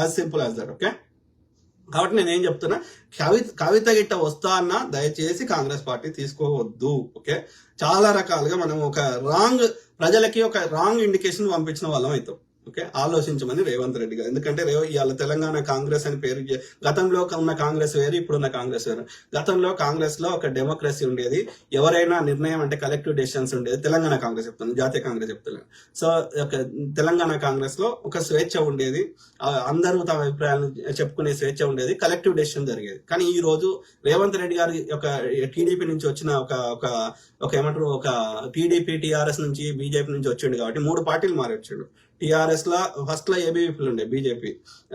As simple as that okay కాబట్టి నేను ఏం చెప్తున్నా? కవిత కవిత గిట్ట వస్తా అన్న దయచేసి కాంగ్రెస్ పార్టీ తీసుకోవద్దు ఓకే చాలా రకాలుగా మనం ఒక రాంగ్ ప్రజలకి ఒక రాంగ్ ఇండికేషన్ పంపించిన వాళ్ళం అవుతాం. ఓకే? ఆలోచించమని రేవంత్ రెడ్డి గారు. ఎందుకంటే రేవ ఇవాళ తెలంగాణ కాంగ్రెస్ అని పేరు గతంలో ఉన్న కాంగ్రెస్ వేరు ఇప్పుడున్న కాంగ్రెస్ వేరు. గతంలో కాంగ్రెస్లో ఒక డెమోక్రసీ ఉండేది. ఎవరైనా నిర్ణయం అంటే కలెక్టివ్ డెసిషన్స్ ఉండేది. తెలంగాణ కాంగ్రెస్ చెప్తుంది జాతీయ కాంగ్రెస్ చెప్తున్నాను. సో ఒక తెలంగాణ కాంగ్రెస్లో ఒక స్వేచ్ఛ ఉండేది. అందరూ తమ అభిప్రాయాలను చెప్పుకునే స్వేచ్ఛ ఉండేది. కలెక్టివ్ డెసిషన్ జరిగేది. కానీ ఈ రోజు రేవంత్ రెడ్డి గారి ఒక టీడీపీ నుంచి వచ్చిన ఒక ఒక ఒక ఏమంటారు ఒక టీడీపీ టీఆర్ఎస్ నుంచి బీజేపీ నుంచి వచ్చిండు కాబట్టి మూడు పార్టీలు మారి వచ్చాడు టీఆర్ఎస్లో ఫస్ట్లో ఏబీవీపీలు ఉండే బీజేపీ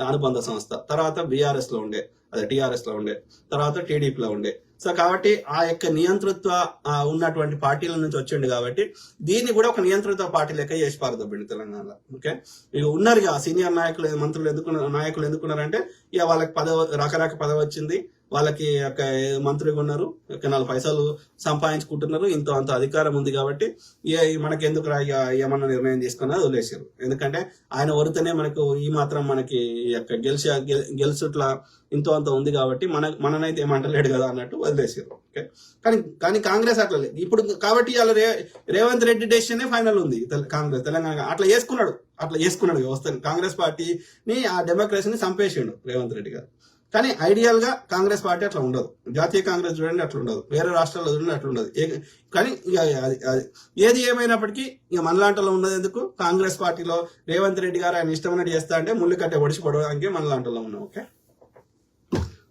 అనుబంధ సంస్థ. తర్వాత బీఆర్ఎస్లో ఉండే. అది టీఆర్ఎస్లో ఉండే. తర్వాత టీడీపీలో ఉండే. సో కాబట్టి ఆ యొక్క నియంతృత్వ ఉన్నటువంటి పార్టీల నుంచి వచ్చిండు కాబట్టి దీన్ని కూడా ఒక నియంతృత్వ పార్టీ లెక్క చేసి పారదబ్బండి తెలంగాణలో. ఓకే? ఇక ఉన్నారు ఇక సీనియర్ నాయకులు మంత్రులు ఎందుకు నాయకులు ఎందుకున్నారంటే ఇక వాళ్ళకి పదవి రకరక పదవి వచ్చింది. వాళ్ళకి ఒక మంత్రిగా ఉన్నారు. ఒక నాలుగు పైసలు సంపాదించుకుంటున్నారు. ఇంత అంత అధికారం ఉంది కాబట్టి ఏ మనకి ఎందుకు రా ఇక ఏమన్నా నిర్ణయం తీసుకున్నది వదిలేసారు ఎందుకంటే ఆయన వరితేనే మనకు ఈ మాత్రం మనకి ఈ యొక్క గెలిచి గెల్- గెలుచుట్ల ఇంతో అంత ఉంది కాబట్టి మన మననైతే ఏమంటలేడు కదా అన్నట్టు వదిలేసారు ఓకే కానీ కానీ కాంగ్రెస్ అట్లా లేదు. ఇప్పుడు కాబట్టి ఇవాళ రే రేవంత్ రెడ్డి డెసిషన్ ఫైనల్ ఉంది. తెల- కాంగ్రెస్ తెలంగాణ అట్లా చేసుకున్నాడు. అట్లా చేసుకున్నాడు వ్యవస్థని. కాంగ్రెస్ పార్టీని ఆ డెమోక్రసీని చంపేసిండు రేవంత్ రెడ్డి గారు. కానీ ఐడియల్గా కాంగ్రెస్ పార్టీ అట్లా ఉండదు. జాతీయ కాంగ్రెస్ చూడండి అట్లా ఉండదు. వేరే రాష్ట్రాల్లో చూడండి అట్లా ఉండదు. ఏ- కానీ ఇక అది- ఏది ఏమైనప్పటికీ ఇక మనలాంటలో ఉన్నది ఎందుకు? కాంగ్రెస్ పార్టీలో రేవంత్ రెడ్డి గారు ఆయన ఇష్టమైనట్టు చేస్తా అంటే ముళ్ళు కట్టే ఒడిచి పడడానికి మనలాంటలో ఉన్నాం. ఓకే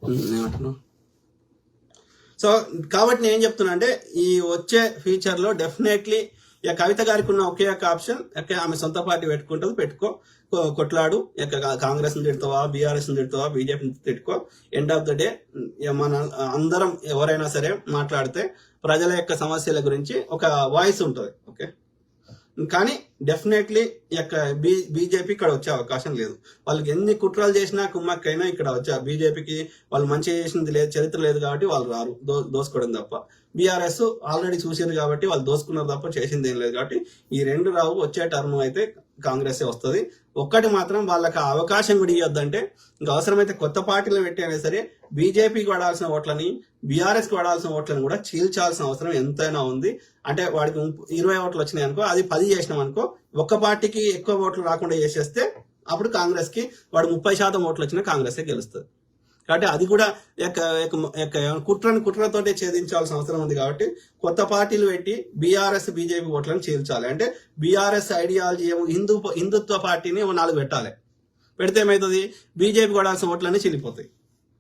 ఏమంటున్నావు? సో కాబట్టి నేను ఏం చెప్తున్నా అంటే ఈ వచ్చే ఫ్యూచర్లో డెఫినెట్లీ ఇక కవిత గారికి ఉన్న ఒకే ఒక ఆప్షన్ ఇక ఆమె సొంత పార్టీ పెట్టుకుంటుంది పెట్టుకో కొట్లాడు ఇక కాంగ్రెస్ని తిడతావా బీఆర్ఎస్ని తిడతావా తిట్టుకో. ఎండ్ ఆఫ్ ద డే మన అందరం ఎవరైనా సరే మాట్లాడితే ప్రజల యొక్క సమస్యల గురించి ఒక వాయిస్ ఉంటుంది ఓకే కానీ డెఫినెట్లీ యొక్క బీ బీజేపీ ఇక్కడ వచ్చే అవకాశం లేదు. వాళ్ళకి ఎన్ని కుట్రలు చేసినా కుమ్మక్కైనా ఇక్కడ వచ్చా బీజేపీకి వాళ్ళు మంచి చేసింది లేదు చరిత్ర లేదు కాబట్టి వాళ్ళు రారు దో దోసుకోవడం తప్ప. బీఆర్ఎస్ ఆల్రెడీ చూసారు కాబట్టి వాళ్ళు దోసుకున్నారు తప్ప చేసింది ఏం లేదు కాబట్టి ఈ రెండు రావు వచ్చే టర్మ్ అయితే కాంగ్రెస్ వస్తుంది. ఒక్కటి మాత్రం వాళ్ళకి అవకాశం కూడా ఇవ్వద్దంటే ఇంకా అవసరమైతే కొత్త పార్టీలు పెట్టైనా సరే బీజేపీకి వాడాల్సిన ఓట్లని బీఆర్ఎస్కి ఓట్లను కూడా చీల్చాల్సిన అవసరం ఎంతైనా ఉంది. అంటే వాడికి ఇరవై ఓట్లు వచ్చినాయి అనుకో అది పది చేసినాం అనుకో ఒక్క పార్టీకి ఎక్కువ ఓట్లు రాకుండా చేసేస్తే అప్పుడు కాంగ్రెస్కి వాడు ముప్పై శాతం ఓట్లు వచ్చినా కాంగ్రెస్ గెలుస్తుంది. కాబట్టి అది కూడా యొక్క యొక్క- కుట్రతోటే ఛేదించాల్సిన అవసరం ఉంది కాబట్టి కొత్త పార్టీలు పెట్టి బీఆర్ఎస్ బీజేపీ ఓట్లను చీల్చాలి. అంటే బీఆర్ఎస్ ఐడియాలజీ ఏమో హిందూ హిందుత్వ పార్టీని నాలుగు పెట్టాలి. పెడితే ఏమవుతుంది బీజేపీ పడాల్సిన ఓట్లన్నీ చీలిపోతాయి.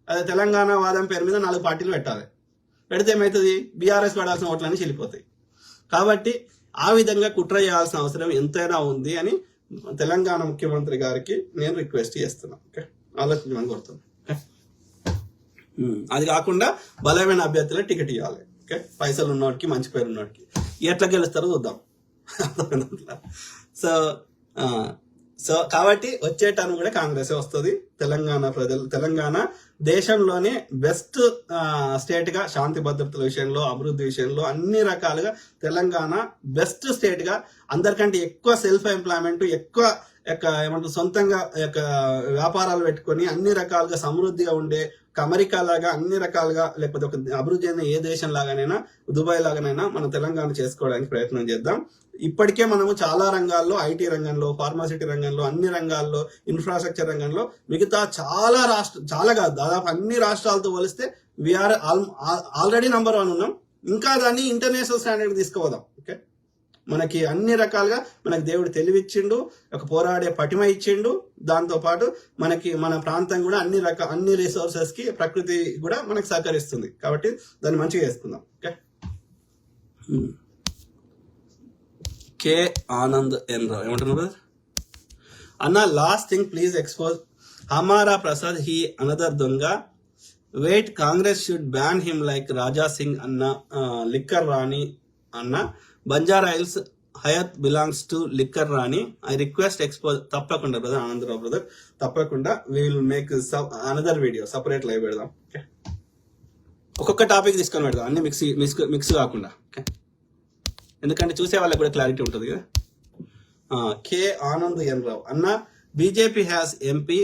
అదే తెలంగాణ వాదం పేరు మీద నాలుగు పార్టీలు పెట్టాలి. పెడితే ఏమవుతుంది బీఆర్ఎస్ పడాల్సిన ఓట్లన్నీ చీలిపోతాయి. కాబట్టి ఆ విధంగా కుట్ర చేయాల్సిన అవసరం ఎంతైనా ఉంది అని తెలంగాణ ముఖ్యమంత్రి గారికి నేను రిక్వెస్ట్ చేస్తున్నాను ఓకే? ఆలోచించమని కోరుతున్నాను ఓకే? అది కాకుండా బలమైన అభ్యర్థులే టికెట్ ఇవ్వాలి ఓకే? పైసలు ఉన్నవాడికి మంచి పేరు ఉన్నవాడికి ఎట్లా గెలుస్తారో చూద్దాం. సో సో కాబట్టి వచ్చే టర్మ్ కూడా కాంగ్రెసే వస్తుంది. తెలంగాణ ప్రజలు తెలంగాణ దేశంలోనే బెస్ట్ స్టేట్గా శాంతి భద్రతల విషయంలో అభివృద్ధి విషయంలో అన్ని రకాలుగా తెలంగాణ బెస్ట్ స్టేట్గా అందరికంటే ఎక్కువ సెల్ఫ్ ఎంప్లాయ్మెంట్ ఎక్కువ యొక్క ఏమంటారు సొంతంగా యొక్క వ్యాపారాలు పెట్టుకొని అన్ని రకాలుగా సమృద్ధిగా ఉండే ఒక అమెరికా లాగా అన్ని రకాలుగా లేకపోతే ఒక అభివృద్ధి అయిన ఏ దేశం లాగానైనా దుబాయ్ లాగానైనా మన తెలంగాణ చేసుకోవడానికి ప్రయత్నం చేద్దాం. ఇప్పటికే మనము చాలా రంగాల్లో ఐటీ రంగంలో ఫార్మాసిటీ రంగంలో అన్ని రంగాల్లో ఇన్ఫ్రాస్ట్రక్చర్ రంగంలో మిగతా చాలా రాష్ట్ర చాలా కాదు దాదాపు అన్ని రాష్ట్రాలతో పోలిస్తే వీఆర్ ఆల్రెడీ నంబర్ వన్ ఉన్నాం. ఇంకా దాన్ని ఇంటర్నేషనల్ స్టాండర్డ్ తీసుకుపోదాం. ఓకే? మనకి అన్ని రకాలుగా మనకి దేవుడు తెలివిచ్చిండు ఒక పోరాడే పటిమ ఇచ్చిండు. దాంతో పాటు మనకి మన ప్రాంతం కూడా అన్ని రక అన్ని రిసోర్సెస్కి ప్రకృతి కూడా మనకు సహకరిస్తుంది. కాబట్టి దాన్ని మంచిగా చేసుకుందాం. Okay? K Anand N Rao. ఏమంటున్నారు అన్న లాస్ట్ థింగ్ ప్లీజ్ ఎక్స్పోజ్ హమారా ప్రసాద్ హీ అనదర్ దొంగ. Wait Congress should ban him like Raja Singh అన్న లిక్కర్ రాణి. అన్న. Banjara Hills Hyatt belongs to liquor Rani. I request expo తప్పకుండా బ్రదర్ ఆనందరావు బ్రదర్ తప్పకుండా will make another video separate live పెడదాం. Okay ఒక్కొక్క topic తీసుకొని పెడదాం. అన్ని మిక్స్ మిక్స్ మిక్స్ కాకుండా. ఓకే ఎందుకంటే చూసే వాళ్ళకి కూడా క్లారిటీ ఉంటుంది కదా. కే ఆనంద్ ఎన్ రావు. అన్న BJP has MP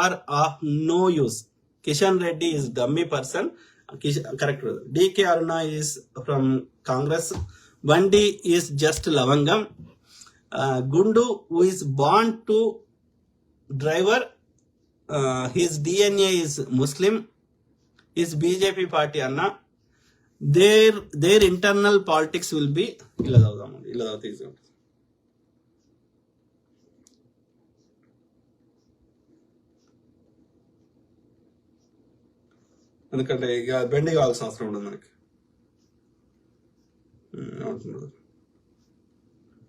are of no use Kishan Reddy is dummy person correct DK Aruna is from Congress Bandi is just లవంగం గుండు who is bond to driver his DNA is Muslim is BJP party అన్న. There there internal politics will be ఇలా చదువుదాం ఇలా చదివితే ఎందుకంటే ఇక బెండి కావాల్సిన అవసరం ఉండదు మనకి. ఉమ్,